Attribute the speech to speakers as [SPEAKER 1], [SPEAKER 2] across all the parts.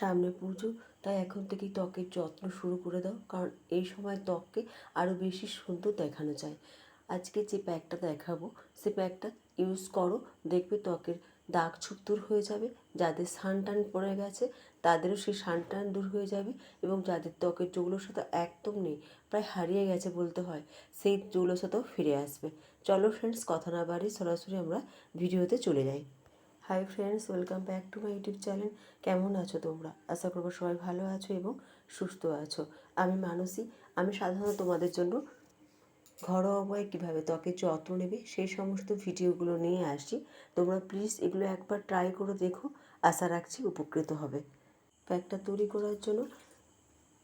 [SPEAKER 1] সামনে পুজো, তাই এখন থেকেই ত্বকের যত্ন শুরু করে দাও। কারণ এই সময় ত্বককে আরও বেশি সুন্দর দেখানো যায়। আজকে যে প্যাকটা দেখাবো, সে প্যাকটা ইউজ করো, দেখবে ত্বকের দাগ ছোপ দূর হয়ে যাবে, যাদের সান টান পড়ে গেছে, তাদেরও সেই সান টান দূর হয়ে যাবে এবং যাদের ত্বকের জৌলসতা একদম নেই, প্রায় হারিয়ে গেছে বলতে হয়, সেই জৌলসতাও ফিরে আসবে। চলো ফ্রেন্ডস কথা না বাড়ি সরাসরি আমরা ভিডিওতে চলে যাই। Hi friends, welcome back to my YouTube channel. কেমন আছো তোমরা? আশা করব সবাই ভালো আছো এবং সুস্থ আছো। আমি মানসী। আমি সাধারণত তোমাদের জন্য ঘরোয়া উপায়ে কীভাবে ত্বকের যত্ন নেবে সেই সমস্ত ভিডিওগুলো নিয়ে আসি তোমরা প্লিজ এগুলো একবার ট্রাই করে দেখো। আশা রাখছি উপকৃত হবে। প্যাকটা তৈরি করার জন্য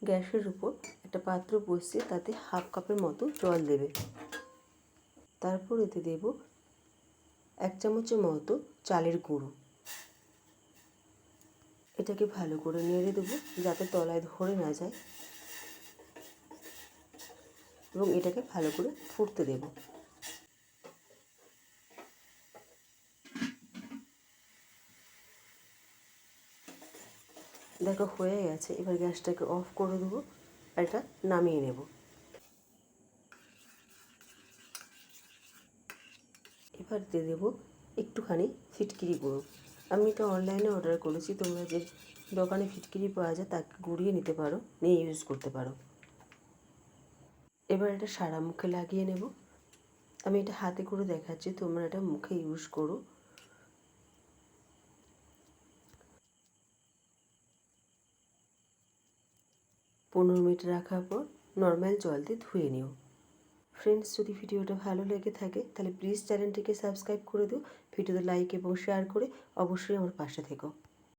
[SPEAKER 1] গ্যাসের উপর একটা পাত্র বসিয়ে তাতে হাফ কাপের মতো জল দেবে। তারপর এতে দেব এক চামচের মতো চালের গুঁড়ো। এটাকে ভালো করে নেড়ে দেবো, যাতে তলায় ধরে না যায়। এবং এটাকে ভালো করে ফুটতে দেব। দেখো হয়ে গেছে, এবার গ্যাসটাকে অফ করে দেবো, আর এটা নামিয়ে নেব। এবার দিয়ে দেবো একটুখানি ফিটকিরি গুঁড়ো। আমি এটা অনলাইনে অর্ডার করেছি, তোমরা যে দোকানে ফিটকিরি পাওয়া যায় তাকে গুঁড়িয়ে নিতে পারো, নিয়ে ইউজ করতে পারো। এবার এটা সারা মুখে লাগিয়ে নেব। আমি এটা হাতে করে দেখাচ্ছি, তোমরা এটা মুখে ইউজ করো। পনেরো মিনিট রাখার পর নর্মাল জল দিয়ে ধুয়ে নিও। ফ্রেন্ডস যদি ভিডিওটা ভালো লেগে থাকে, তাহলে প্লিজ চ্যানেলটিকে সাবস্ক্রাইব করে দিও, ভিডিওতে লাইক এবং শেয়ার করে অবশ্যই আমার পাশে থেকো।